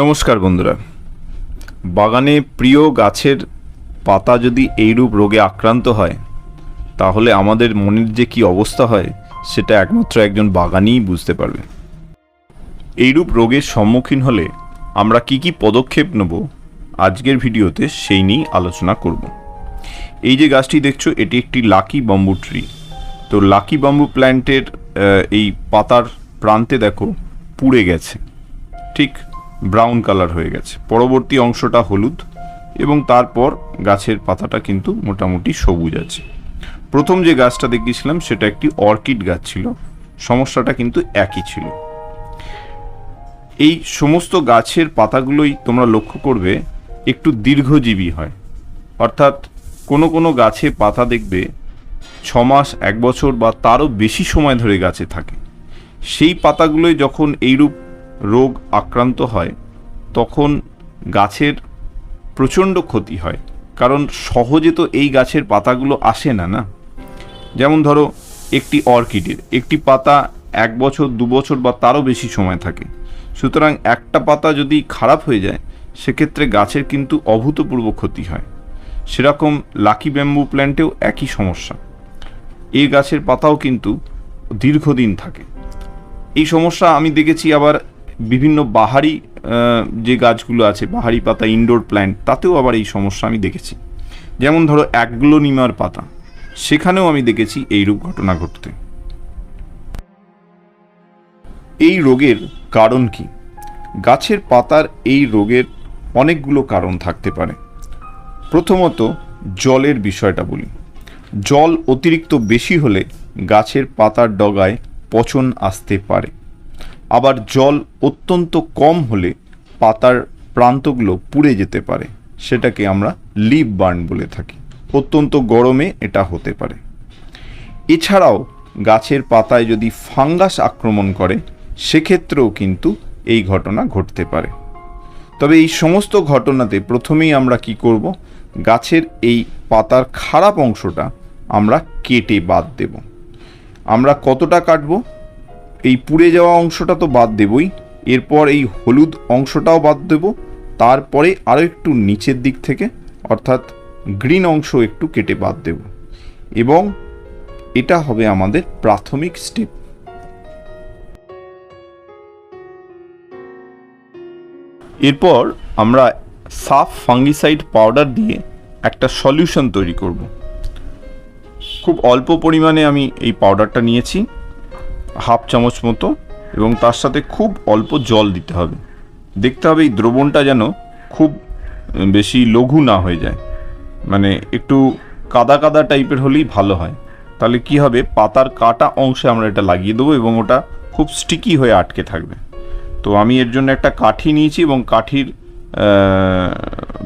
নমস্কার বন্ধুরা। বাগানে প্রিয় গাছের পাতা যদি এইরূপ রোগে আক্রান্ত হয়, তাহলে আমাদের মনের যে কি অবস্থা হয়, সেটা একমাত্র একজন বাগানই বুঝতে পারবে। এইরূপ রোগের সম্মুখীন হলে আমরা কি কি পদক্ষেপ নেব, আজকের ভিডিওতে সেই নিয়েই আলোচনা করব। এই যে গাছটি দেখছ, এটি একটি লাকি বাম্বু ট্রি তো লাকি বাম্বু প্ল্যান্টের এই পাতার প্রান্তে দেখো, পুড়ে গেছে। ঠিক ব্রাউন কালার হয়ে গেছে। পরবর্তী অংশটা হলুদ এবং তারপর গাছের পাতাটা কিন্তু মোটামুটি সবুজ আছে। প্রথম যে গাছটা দেখিয়েছিলাম, সেটা একটি অর্কিড গাছ ছিল। সমস্যাটা কিন্তু একই ছিল। এই সমস্ত গাছের পাতাগুলোই তোমরা লক্ষ্য করবে, একটু দীর্ঘজীবী হয়। অর্থাৎ কোনো কোনো গাছে পাতা দেখবে ছ মাস এক বছর বা তারও বেশি সময় ধরে গাছে থাকে। সেই পাতাগুলোই যখন এইরূপ রোগ আক্রান্ত হয়, তখন গাছের প্রচণ্ড ক্ষতি হয়। কারণ সহজে তো এই গাছের পাতাগুলো আসে না না? যেমন ধরো, একটি অর্কিডের, একটি পাতা এক বছর, দু বছর বা তারও বেশি সময় থাকে। সুতরাং একটা পাতা যদি খারাপ হয়ে যায়, সেক্ষেত্রে গাছের কিন্তু অভূতপূর্ব ক্ষতি হয়। সেরকম লাকি ব্যাম্বু প্ল্যান্টেও একই সমস্যা। এই গাছের পাতাও কিন্তু দীর্ঘদিন থাকে। এই সমস্যা আমি দেখেছি আবার বিভিন্ন বাহারি যে গাছগুলো আছে, বাহারি পাতা ইনডোর প্ল্যান্ট তাতেও আবার এই সমস্যা আমি দেখেছি। যেমন ধরো অ্যাগ্লোনিমার পাতা, সেখানেও আমি দেখেছি এইরূপ ঘটনা ঘটতে। এই রোগের কারণ কি? গাছের পাতার এই রোগের অনেকগুলো কারণ থাকতে পারে। প্রথমত, জলের বিষয়টা বলি। জল অতিরিক্ত বেশি হলে গাছের পাতার ডগায় পচন আসতে পারে। আবার জল অত্যন্ত কম হলে পাতার প্রান্তগুলো পুড়ে যেতে পারে। সেটাকে আমরা লিভ বার্ন বলে থাকি। অত্যন্ত গরমে এটা হতে পারে। এছাড়াও গাছের পাতায় যদি ফাঙ্গাস আক্রমণ করে, সেক্ষেত্রেও কিন্তু এই ঘটনা ঘটতে পারে। তবে এই সমস্ত ঘটনাতে প্রথমেই আমরা কি করব? গাছের এই পাতার খারাপ অংশটা আমরা কেটে বাদ দেব। আমরা কতটা কাটবো? এই পুড়ে যাওয়া অংশটা তো বাদ দেবই। এরপর এই হলুদ অংশটাও বাদ দেব। তারপরে আরও একটু নিচের দিক থেকে, অর্থাৎ গ্রিন অংশ একটু কেটে বাদ দেব। এবং এটা হবে আমাদের প্রাথমিক স্টেপ এরপর আমরা সাফ ফাঙ্গিসাইড পাউডার দিয়ে একটা সলিউশন তৈরি করব। খুব অল্প পরিমাণে আমি এই পাউডারটা নিয়েছি। হাফ চামচ মতো এবং তার সাথে খুব অল্প জল দিতে হবে। দেখতে হবে এই দ্রবণটা যেন খুব বেশি লঘু না হয়ে যায়। মানে একটু কাদা কাদা টাইপের হলেই ভালো হয়। তাহলে কি হবে? পাতার কাটা অংশে আমরা এটা লাগিয়ে দেবো এবং ওটা খুব স্টিকি হয়ে আটকে থাকবে। তো আমি এর জন্য একটা কাঠি নিয়েছি এবং কাঠির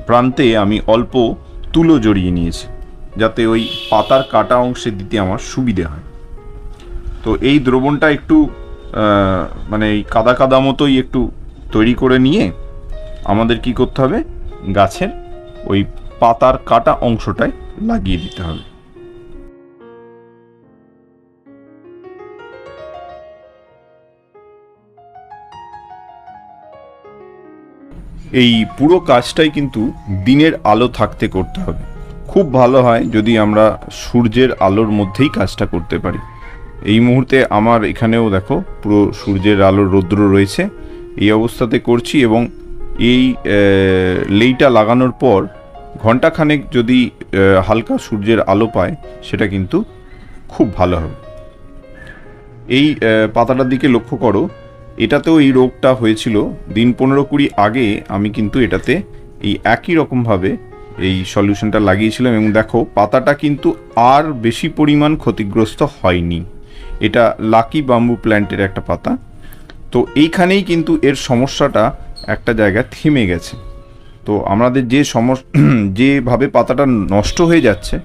প্রান্তে আমি অল্প তুলো জড়িয়ে নিয়েছি। যাতে ওই পাতার কাটা অংশে দিতে আমার সুবিধে হয়। তো এই দ্রবণটা একটু মানে এই কাদা কাদা মতোই একটু তৈরি করে নিয়ে আমাদের কি করতে হবে? গাছের ওই পাতার কাটা অংশটায় লাগিয়ে দিতে হবে। এই পুরো কাজটাই কিন্তু দিনের আলো থাকতে করতে হবে। খুব ভালো হয় যদি আমরা সূর্যের আলোর মধ্যেই কাজটা করতে পারি। এই মুহূর্তে আমার এখানেও দেখো পুরো সূর্যের আলোর রৌদ্র রয়েছে। এই অবস্থাতে করছি এবং এই লেইটা লাগানোর পর ঘন্টাখানেক যদি হালকা সূর্যের আলো পায়, সেটা কিন্তু খুব ভালো হবে। এই পাতাটার দিকে লক্ষ্য করো, এটাতেও এই রোগটা হয়েছিল। দিন পনেরো কুড়ি আগে আমি কিন্তু এটাতে এই একই রকমভাবে এই সলিউশনটা লাগিয়েছিলাম এবং দেখো, পাতাটা কিন্তু আর বেশি পরিমাণ ক্ষতিগ্রস্ত হয়নি। এটা লাকি বাম্বু প্ল্যান্টের একটা পাতা। তো এইখানেই কিন্তু এর সমস্যাটা একটা জায়গায় থেমে গেছে। তো আমাদের যে সমস্যা যেভাবে পাতাটা নষ্ট হয়ে যাচ্ছে,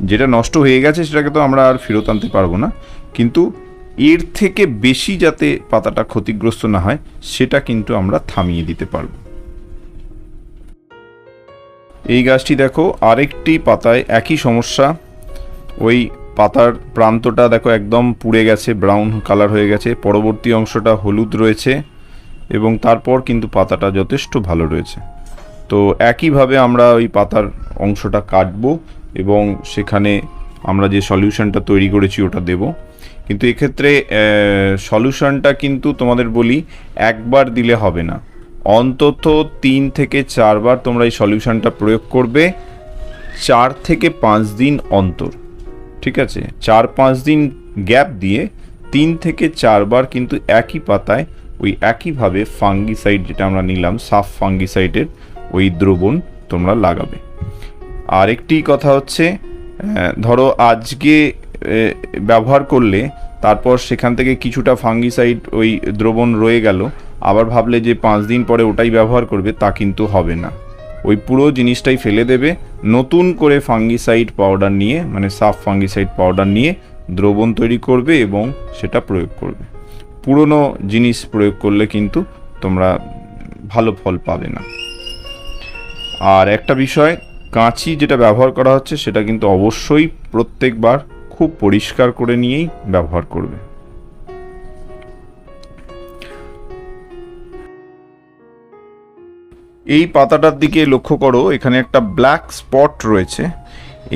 যেটা নষ্ট হয়ে গেছে সেটাকে তো আমরা আর ফেরত আনতে পারব না। কিন্তু এর থেকে বেশি যাতে পাতাটা ক্ষতিগ্রস্ত না হয়, সেটা কিন্তু আমরা থামিয়ে দিতে পারব। এই গাছটি দেখো, আরেকটি পাতায় একই সমস্যা, ওই পাতার প্রান্তটা দেখো একদম পুড়ে গেছে ব্রাউন কালার হয়ে গেছে। পরবর্তী অংশটা হলুদ রয়েছে এবং তারপর কিন্তু পাতাটা যথেষ্ট ভালো রয়েছে। তো একইভাবে আমরা ওই পাতার অংশটা কাটবো এবং সেখানে আমরা যে সলিউশনটা তৈরি করেছি ওটা দেব। কিন্তু এক্ষেত্রে সলিউশনটা কিন্তু তোমাদের বলি একবার দিলে হবে না। অন্তত তিন থেকে চারবার তোমরা এই সলিউশনটা প্রয়োগ করবে, চার থেকে পাঁচ দিন অন্তর। ঠিক আছে? চার পাঁচ দিন গ্যাপ দিয়ে তিন থেকে চারবার কিন্তু একই পাতায় ওই একইভাবে ফাঙ্গিসাইড যেটা আমরা নিলাম, সাফ ফাঙ্গিসাইডের ওই দ্রবণ তোমরা লাগাবে। আরেকটি কথা হচ্ছে ধরো আজকে ব্যবহার করলে তারপর সেখান থেকে কিছুটা ফাঙ্গিসাইড ওই দ্রবণ রয়ে গেল, আবার ভাবলে যে পাঁচ দিন পরে ওটাই ব্যবহার করবে, তা কিন্তু হবে না। ওই পুরো জিনিসটাই ফেলে দেবে। নতুন করে ফাঙ্গিসাইড পাউডার নিয়ে মানে সাফ ফাঙ্গিসাইড পাউডার নিয়ে দ্রবণ তৈরি করবে এবং সেটা প্রয়োগ করবে। পুরনো জিনিস প্রয়োগ করলে কিন্তু তোমরা ভালো ফল পাবে না। আর একটা বিষয়, কাঁচি যেটা ব্যবহার করা হচ্ছে সেটা কিন্তু অবশ্যই প্রত্যেকবার খুব পরিষ্কার করে নিয়েই ব্যবহার করবে। এই পাতাটার দিকে লক্ষ্য করো, এখানে একটা ব্ল্যাক স্পট রয়েছে।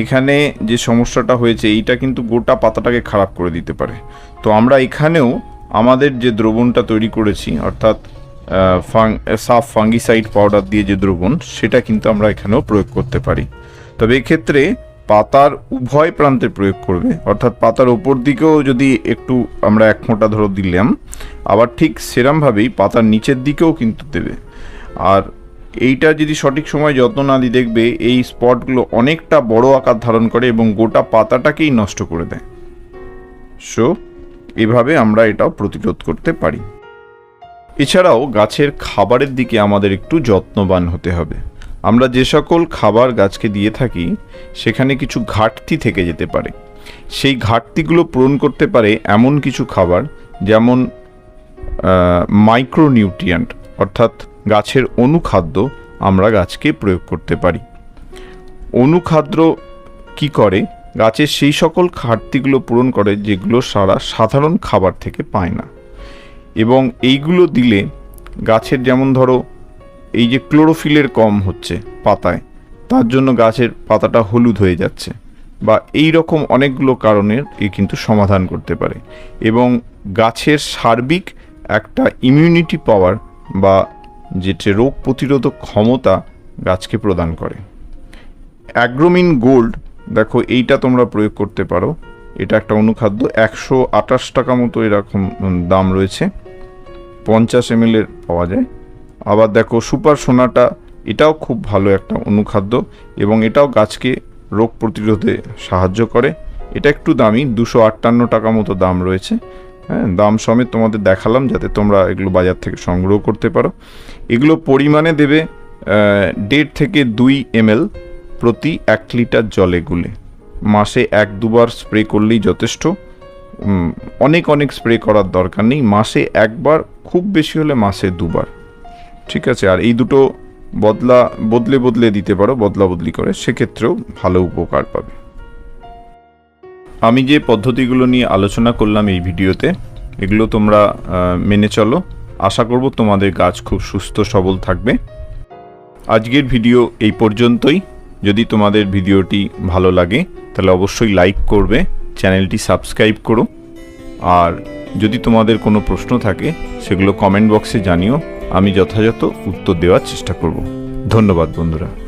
এখানে যে সমস্যাটা হয়েছে, এইটা কিন্তু গোটা পাতাটাকে খারাপ করে দিতে পারে। তো আমরা এখানেও আমাদের যে দ্রবণটা তৈরি করেছি, অর্থাৎ ফাং, সাফ ফাঙ্গিসাইড পাউডার দিয়ে যে দ্রবণ, সেটা কিন্তু আমরা এখানেও প্রয়োগ করতে পারি। তবে এক্ষেত্রে পাতার উভয় প্রান্তে প্রয়োগ করবে। অর্থাৎ পাতার ওপর দিকেও যদি একটু আমরা এক ফোঁটা ধরো দিলাম, আবার ঠিক সেরমভাবেই পাতার নিচের দিকেও কিন্তু দেবে। আর এইটা যদি সঠিক সময় যত্ন না দিই দেখবে, এই স্পটগুলো অনেকটা বড় আকার ধারণ করে এবং গোটা পাতাটাকেই নষ্ট করে দেয়। সো এভাবে আমরা এটাও প্রতিরোধ করতে পারি। এছাড়াও গাছের খাবারের দিকে আমাদের একটু যত্নবান হতে হবে। আমরা যে সকল খাবার গাছকে দিয়ে থাকি, সেখানে কিছু ঘাটতি থেকে যেতে পারে। সেই ঘাটতিগুলো পূরণ করতে পারে এমন কিছু খাবার, যেমন মাইক্রোনিউট্রিয়েন্ট অর্থাৎ গাছের অনুখাদ্য আমরা গাছকে প্রয়োগ করতে পারি। অনুখাদ্য কি করে? গাছের সেই সকল ঘাটতিগুলো পূরণ করে যেগুলো সারা সাধারণ খাবার থেকে পায় না। এবং এইগুলো দিলে গাছের যেমন ধরো এই যে ক্লোরোফিলের কম হচ্ছে পাতায়, তার জন্য গাছের পাতাটা হলুদ হয়ে যাচ্ছে বা এই রকম অনেকগুলো কারণের এ কিন্তু সমাধান করতে পারে। এবং গাছের সার্বিক একটা ইমিউনিটি পাওয়ার বা যেটা রোগ প্রতিরোধক ক্ষমতা গাছকে প্রদান করে। অ্যাগ্রোমিন গোল্ড, দেখো এইটা তোমরা প্রয়োগ করতে পারো। এটা একটা অনুখাদ্য, একশো আঠাশ টাকা মতো এরকম দাম রয়েছে। পঞ্চাশ এম এর পাওয়া যায়। আবার দেখো সুপার সোনাটা, এটাও খুব ভালো একটা অনুখাদ্য এবং এটাও গাছকে রোগ প্রতিরোধে সাহায্য করে। এটা একটু দামি, দুশো আটান্ন টাকা মতো দাম রয়েছে। হ্যাঁ দাম সমেত তোমাদের দেখালাম যাতে তোমরা এগুলো বাজার থেকে সংগ্রহ করতে পারো। এগুলো পরিমাণে দেবে দেড় থেকে দুই এমএল প্রতি এক লিটার জলে গুলে। মাসে এক দুবার স্প্রে করলেই যথেষ্ট। অনেক অনেক স্প্রে করার দরকার নেই। মাসে একবার, খুব বেশি হলে মাসে দুবার। ঠিক আছে? আর এই দুটো বদলা, বদলে বদলে দিতে পারো, বদলা, বদলি করে। সেক্ষেত্রেও ভালো উপকার পাবে। আমি যে পদ্ধতিগুলো নিয়ে আলোচনা করলাম এই ভিডিওতে, এগুলো তোমরা মেনে চলো। আশা করব তোমাদের গাছ খুব সুস্থ, সবল থাকবে। আজকের ভিডিও এই পর্যন্তই। যদি তোমাদের ভিডিওটি ভালো লাগে, তাহলে অবশ্যই লাইক করবে, চ্যানেলটি সাবস্ক্রাইব করো। আর যদি তোমাদের কোনো প্রশ্ন থাকে, সেগুলো কমেন্ট বক্সে জানিও। আমি যথাযথ উত্তর দেওয়ার চেষ্টা করব। ধন্যবাদ, বন্ধুরা।